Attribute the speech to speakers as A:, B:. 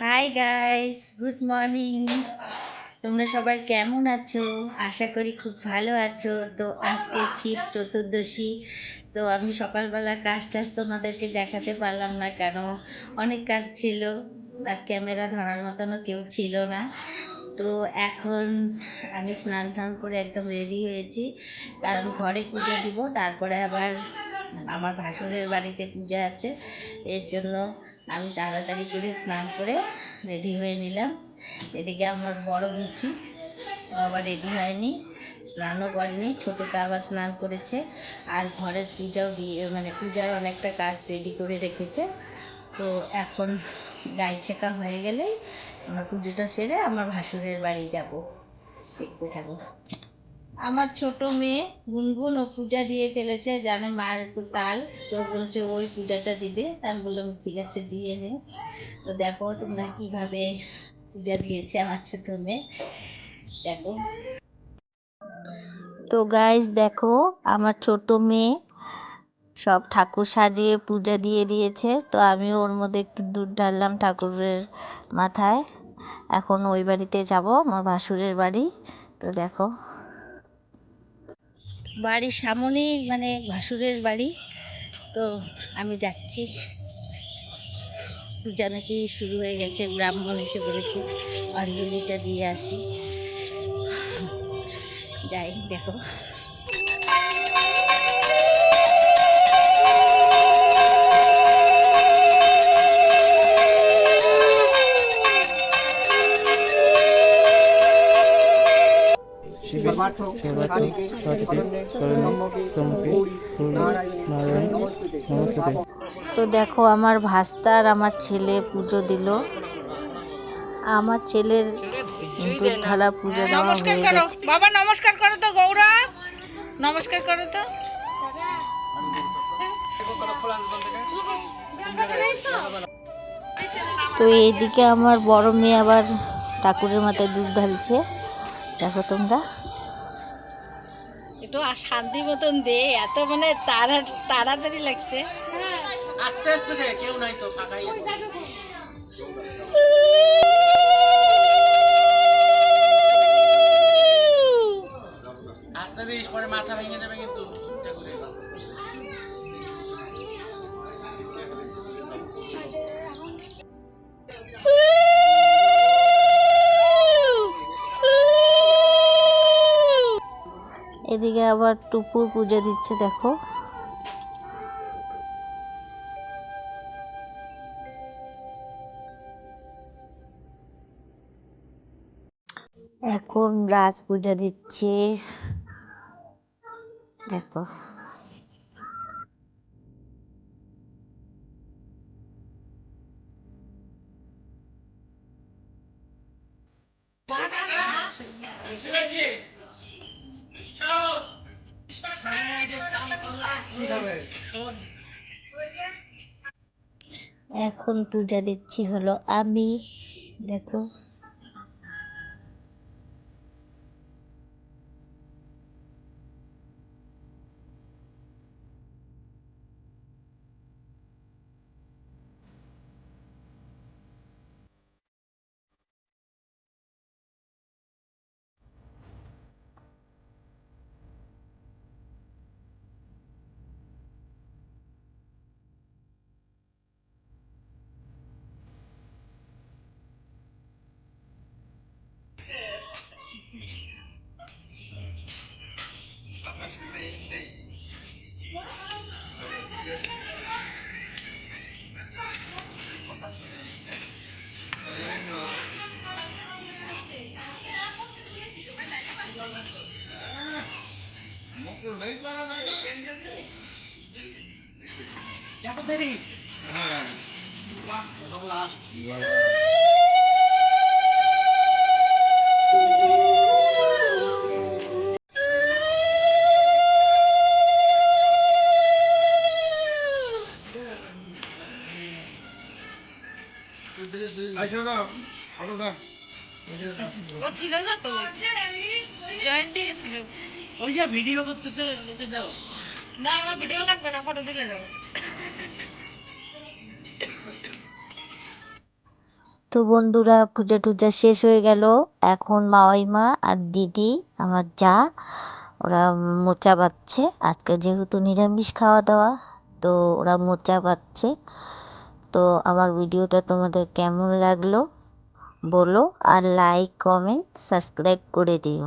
A: Hi guys good morning তোমরা সবাই কেমন আছো? আশা করি খুব ভালো আছো। তো আজকে শিব চতুর্দশী। তো আমি সকালবেলা কাজ টাজ তোমাদেরকে দেখাতে পারলাম না কেন। অনেক কাজ ছিল। আর ক্যামেরা ধরার মতনও কেউ ছিল না। তো এখন আমি স্নান টান করে একদম রেডি হয়েছি। কারণ ঘরে পুজো দিব, তারপরে আবার আমার ভাসুরের বাড়িতে পূজা আছে। এর জন্য আমি তাড়াতাড়ি করে স্নান করে রেডি হয়ে নিলাম। এদিকে আমার বড় মিচি আবার রেডি হয়নি, স্নানও করেনি, ছোটোটা আবার স্নান করেছে, আর ঘরের পূজাও দিয়ে মানে পূজার অনেকটা কাজ রেডি করে রেখেছে। তো এখন গাই ছেঁকা হয়ে গেলেই আমার পুজোটা সেরে আমার ভাসুরের বাড়ি যাব। দেখতে থাকো। আমার ছোট মেয়ে গুনগুন ও পূজা দিয়ে ফেলেছে, জানে মায়ের একটু তাল। তো বলছে, ওই পূজাটা দিবে? আমি বললাম, ঠিক আছে, দিয়ে নে। তো দেখো তোমরা কীভাবে পূজা দিয়েছে আমার ছোট মেয়ে। দেখো। তো গাইজ দেখো, আমার ছোট মেয়ে সব ঠাকুর সাজিয়ে পূজা দিয়ে দিয়েছে। তো আমি ওর মধ্যে একটু দুধ ঢাললাম ঠাকুরের মাথায়। এখন ওই বাড়িতে যাব, আমার ভাসুরের বাড়ি। তো দেখো। বাড়ির সামনেই মানে ভাসুরের বাড়ি। তো আমি যাচ্ছি। পূজা নাকি শুরু হয়ে গেছে, ব্রাহ্মণ এসে বলেছে অঞ্জলিটা দিয়ে আসি। যাই, দেখো। তো দেখো আমার ভাস্তার আমার ছেলে পুজো দিল। আমার ছেলের ঢালা পুজো দেওয়া
B: নমস্কার
A: হয়ে
B: করো।
A: গেছে।
B: বাবা নমস্কার করো তো গৌরা। নমস্কার করো তো।
A: তো এইদিকে আমার বড় মেয়ে আবার ঠাকুরের মাথায় দুধ ঢালছে। দেখো তোমরা।
B: একটু শান্তি মতন দে, এত মানে তাড়া তাড়াতাড়ি লাগছে।
C: আস্তে আস্তে দে, কেউ নাই তো, ফাঁকাই
A: এদিকে আবার টুপুর পূজা দিচ্ছে দেখো। এখন রাজ পূজা দিচ্ছে। দেখো। এখন পূজা দিচ্ছি হলো আমি দেখো।
C: এত দেরি
B: ও ছিল না তো জয়ন্তী
C: ওই যে ভিডিও করতেছে ওকে দাও।
B: না আমার ভিডিও লাগবে না ফটো দিলে দাও।
D: তো বন্ধুরা পূজা টুজা শেষ হয়ে গেল। এখন মাওয়াইমা আর দিদি আমার যা ওরা মোচা বাচ্ছে আজকে যেহেতু নিরামিষ খাওয়া দাওয়া তো ওরা মোচা বাচ্ছে তো আমার ভিডিওটা তোমাদের কেমন লাগল বলো আর লাইক কমেন্ট সাবস্ক্রাইব করে দিও।